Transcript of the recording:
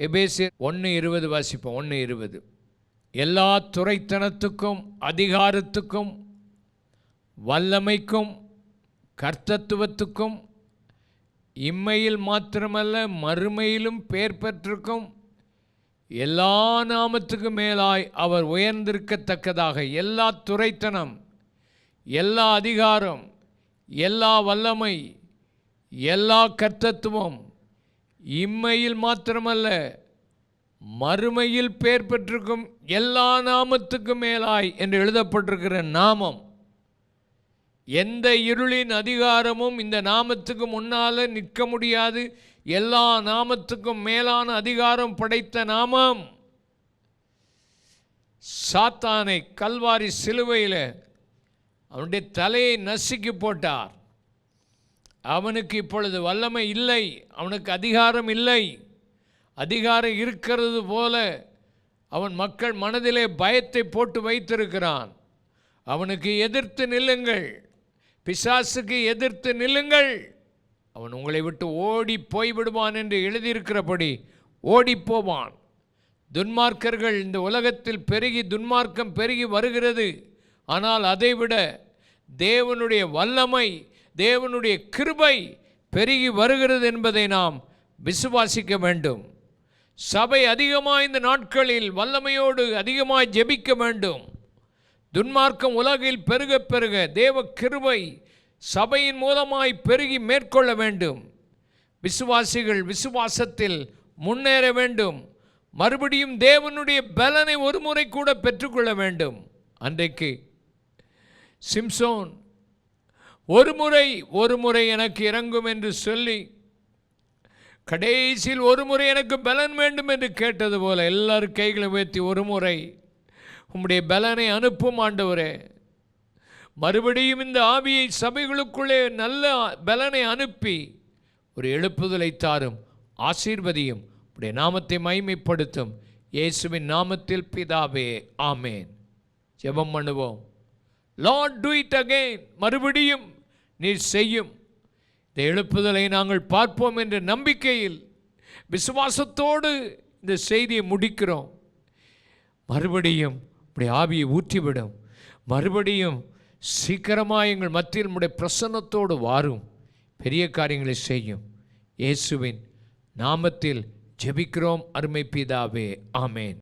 எபேசியர் ஒன்று இருபது வாசிப்போம் ஒன்று இருபது. எல்லா துறைத்தனத்துக்கும் அதிகாரத்துக்கும் வல்லமைக்கும் கர்த்தத்துவத்துக்கும் இம்மையில் மாத்திரமல்ல மறுமையிலும் பேர் பெற்றிருக்கும் எல்லா நாமத்துக்கும் மேலாய் அவர் உயர்ந்திருக்கத்தக்கதாக எல்லா துறைத்தனம் எல்லா அதிகாரம் எல்லா வல்லமை எல்லா கர்த்தத்துவம் இம்மையில் மாத்திரமல்ல மறுமையில் பேர் பெற்றிருக்கும் எல்லா நாமத்துக்கும் மேலாய் என்று எழுதப்பட்டிருக்கிற நாமம். எந்த இருளின் அதிகாரமும் இந்த நாமத்துக்கு முன்னால் நிற்க முடியாது. எல்லா நாமத்துக்கும் மேலான அதிகாரம் படைத்த நாமம். சாத்தானை கல்வாரி சிலுவையில் அவனுடைய தலையை நசுக்கி போட்டார். அவனுக்கு இப்பொழுது வல்லமை இல்லை அவனுக்கு அதிகாரம் இல்லை. அதிகாரம் இருக்கிறது போல அவன் மக்கள் மனதிலே பயத்தை போட்டு வைத்திருக்கிறான். அவனுக்கு எதிர்த்து நில்லுங்கள். பிசாசுக்கு எதிர்த்து நில்லுங்கள். அவன் உங்களை விட்டு ஓடி போய்விடுவான் என்று எழுதியிருக்கிறபடி ஓடிப்போவான். போவான் துன்மார்க்கர்கள் இந்த உலகத்தில் பெருகி துன்மார்க்கம் பெருகி வருகிறது. ஆனால் அதைவிட தேவனுடைய வல்லமை தேவனுடைய கிருபை பெருகி வருகிறது என்பதை நாம் விசுவாசிக்க வேண்டும். சபை அதிகமாக இந்த நாட்களில் வல்லமையோடு அதிகமாக ஜெபிக்க வேண்டும். துன்மார்க்கம் உலகில் பெருக பெருக தேவ கிருபை சபையின் மூலமாய் பெருகி மேற்கொள்ள வேண்டும். விசுவாசிகள் விசுவாசத்தில் முன்னேற வேண்டும். மறுபடியும் தேவனுடைய பலனை ஒரு முறை கூட பெற்றுக்கொள்ள வேண்டும். அன்றைக்கு சிம்சோன் ஒரு முறை ஒரு முறை எனக்கு இறங்கும் என்று சொல்லி கடைசியில் ஒரு முறை எனக்கு பலன் வேண்டும் என்று கேட்டது போல எல்லாரும் கைகளை உயர்த்தி ஒரு முறை உம்முடைய பலனை அனுப்பும் ஆண்டவரே மறுபடியும் இந்த ஆவியை சபைகளுக்குள்ளே நல்ல பலனை அனுப்பி ஒரு எழுப்புதலை தாரும் ஆசீர்வதியும் உடைய நாமத்தை மைமைப்படுத்தும் இயேசுவின் நாமத்தில் பிதாவே ஆமேன். ஜெபம் பண்ணுவோம். லார்ட் டு இட் அகெயின் மறுபடியும் நீர் செய்யும். இந்த எழுப்புதலை நாங்கள் பார்ப்போம் என்ற நம்பிக்கையில் விசுவாசத்தோடு இந்த செய்தியை முடிக்கிறோம். மறுபடியும் இப்படி ஆவியை ஊற்றிவிடும். மறுபடியும் சீக்கிரமாக எங்கள் மத்தியில் உடைய பிரசன்னத்தோடு வாரும். பெரிய காரியங்களை செய்யும். இயேசுவின் நாமத்தில் ஜெபிக்கிறோம். அருமை பிதாவே. ஆமேன்.